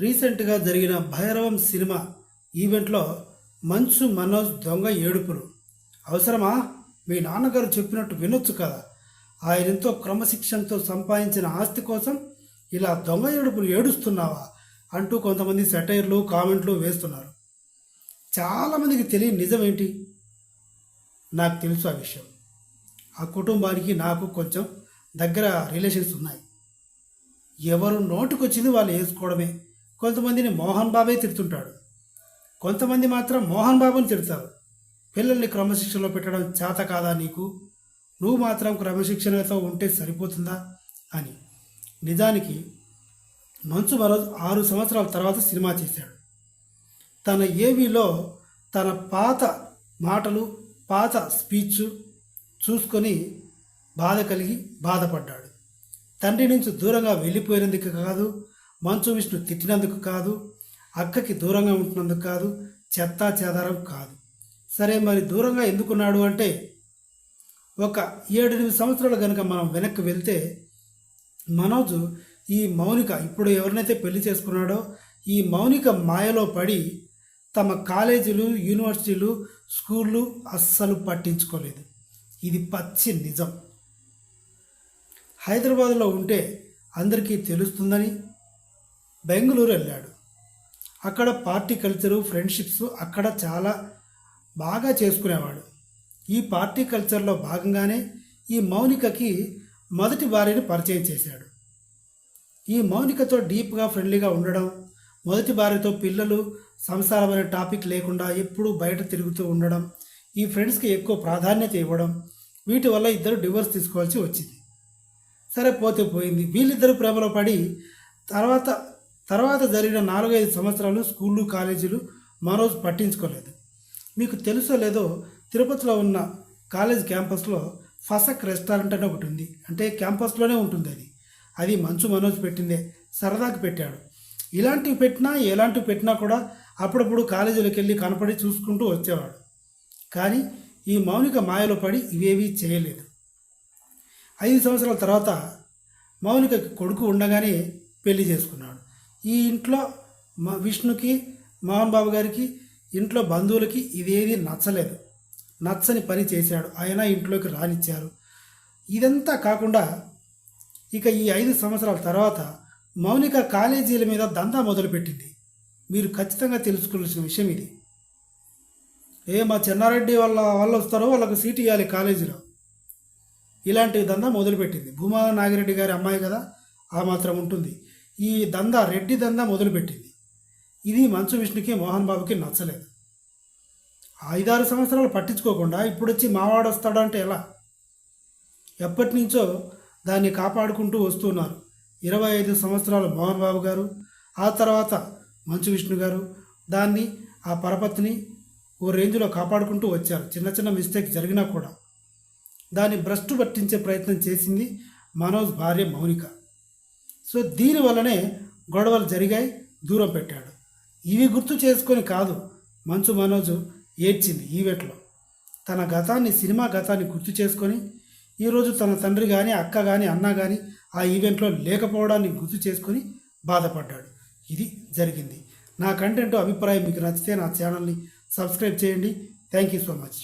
రీసెంట్గా జరిగిన భైరవం సినిమా ఈవెంట్లో మంచు మనోజ్ దొంగ ఏడుపులు. అవసరమా? మీ నాన్నగారు చెప్పినట్టు వినొచ్చు కదా. ఆయన ఎంతో క్రమశిక్షణతో సంపాదించిన ఆస్తి కోసం ఇలా దొంగ ఏడుపులు ఏడుస్తున్నావా? అంటూ కొంతమంది సెటైర్లు కామెంట్లు వేస్తున్నారు. చాలామందికి తెలియని నిజమేంటి నాకు తెలుసు ఆ విషయం. ఆ కుటుంబానికి నాకు కొంచెం దగ్గర రిలేషన్స్ ఉన్నాయి. ఎవరు నోటుకొచ్చింది వాళ్ళు వేసుకోవడమే. కొంతమందిని మోహన్ బాబే తిడుతుంటాడు. కొంతమంది మాత్రం మోహన్ బాబుని తిడతారు. పిల్లల్ని క్రమశిక్షణలో పెట్టడం చేత కాదా నీకు? నువ్వు మాత్రం క్రమశిక్షణతో ఉంటే సరిపోతుందా? అని. నిజానికి మంచు మనోజ్ ఆరు సంవత్సరాల తర్వాత సినిమా చేశాడు. తన ఏవీలో తన పాత మాటలు పాత స్పీచ్ చూసుకొని బాధ కలిగి బాధపడ్డాడు. తండ్రి నుంచి దూరంగా వెళ్ళిపోయినందుకు కాదు మంచు విష్ణు తిట్టినందుకు కాదు అక్కకి దూరంగా ఉంటున్నందుకు కాదు చెత్తా చెదారం కాదు. సరే మరి దూరంగా ఎందుకున్నాడు అంటే ఒక ఏడెనిమిది సంవత్సరాలు కనుక మనం వెనక్కి వెళ్తే మనోజ్ ఈ మౌనిక ఇప్పుడు ఎవరినైతే పెళ్ళి చేసుకున్నాడో ఈ మౌనిక మాయలో పడి తమ కాలేజీలు యూనివర్సిటీలు స్కూళ్ళు అస్సలు పట్టించుకోలేదు. ఇది పచ్చి నిజం. హైదరాబాద్లో ఉంటే అందరికీ తెలుస్తుందని బెంగళూరు వెళ్ళాడు. అక్కడ పార్టీ కల్చరు ఫ్రెండ్షిప్స్ అక్కడ చాలా బాగా చేసుకునేవాడు. ఈ పార్టీ కల్చర్లో భాగంగానే ఈ మౌనికకి మొదటి భార్యని పరిచయం చేశాడు. ఈ మౌనికతో డీప్గా ఫ్రెండ్లీగా ఉండడం మొదటి భార్యతో పిల్లలు సంసారం అనే టాపిక్ లేకుండా ఎప్పుడూ బయట తిరుగుతూ ఉండడం ఈ ఫ్రెండ్స్కి ఎక్కువ ప్రాధాన్యత ఇవ్వడం వీటి వల్ల ఇద్దరు డివోర్స్ తీసుకోవాల్సి వచ్చింది. సరే పోతే పోయింది. వీళ్ళిద్దరు ప్రేమలో పడి తర్వాత తర్వాత జరిగిన నాలుగైదు సంవత్సరాలు స్కూళ్ళు కాలేజీలు మనోజ్ పట్టించుకోలేదు. మీకు తెలుసో లేదో తిరుపతిలో ఉన్న కాలేజ్ క్యాంపస్లో ఫసక్ రెస్టారెంట్ అని ఒకటి ఉంది. అంటే క్యాంపస్లోనే ఉంటుంది అది. అది మంచు మనోజ్ పెట్టిందే సరదాకి పెట్టాడు. ఇలాంటివి పెట్టినా ఎలాంటివి పెట్టినా కూడా అప్పుడప్పుడు కాలేజీలోకి వెళ్ళి కనపడి చూసుకుంటూ వచ్చేవాడు. కానీ ఈ మౌనిక మాయలో పడి ఇవేవీ చేయలేదు. ఐదు సంవత్సరాల తర్వాత మౌనికకి కొడుకు ఉండగానే పెళ్ళి చేసుకున్నాడు. ఈ ఇంట్లో మా విష్ణుకి మోహన్ బాబు గారికి ఇంట్లో బంధువులకి ఇదేది నచ్చలేదు. నచ్చని పని చేశాడు. ఆయన ఇంట్లోకి రానిచ్చారు. ఇదంతా కాకుండా ఇక ఈ ఐదు సంవత్సరాల తర్వాత మౌనిక కాలేజీల మీద దందా మొదలుపెట్టింది. మీరు ఖచ్చితంగా తెలుసుకోవాల్సిన విషయం ఇది. ఏ మా చెన్నారెడ్డి వాళ్ళ వాళ్ళు వస్తారో వాళ్ళకు సీట్ ఇవ్వాలి కాలేజీలో. ఇలాంటి దందా మొదలుపెట్టింది. భూమా నాగిరెడ్డి గారి అమ్మాయి కదా ఆ మాత్రం ఉంటుంది. ఈ దందా రెడ్డి దందా మొదలుపెట్టింది. ఇది మంచు విష్ణుకి మోహన్ బాబుకి నచ్చలేదు. ఐదారు సంవత్సరాలు పట్టించుకోకుండా ఇప్పుడు వచ్చి మావాడు వస్తాడు అంటే ఎలా? ఎప్పటి నుంచో దాన్ని కాపాడుకుంటూ వస్తున్నారు. ఇరవై ఐదు సంవత్సరాలు మోహన్ బాబు గారు ఆ తర్వాత మంచు విష్ణు గారు దాన్ని ఆ పరపతిని ఓ రేంజ్లో కాపాడుకుంటూ వచ్చారు. చిన్న చిన్న మిస్టేక్ జరిగినా కూడా. దాన్ని భ్రష్టు పట్టించే ప్రయత్నం చేసింది మనోజ్ భార్య మౌనిక. సో దీనివల్లనే గొడవలు జరిగాయి దూరం పెట్టాడు. ఇవి గుర్తు చేసుకొని కాదు మంచు మనోజ్ ఏడ్చింది ఈవెంట్లో. తన గతాన్ని సినిమా గతాన్ని గుర్తు చేసుకొని ఈరోజు తన తండ్రి కానీ అక్క కానీ అన్న కానీ ఆ ఈవెంట్లో లేకపోవడాన్ని గుర్తు చేసుకొని బాధపడ్డాడు. ఇది జరిగింది. నా కంటెంట్ అభిప్రాయం మీకు నచ్చితే నా ఛానల్ని సబ్స్క్రైబ్ చేయండి. Thank you so much.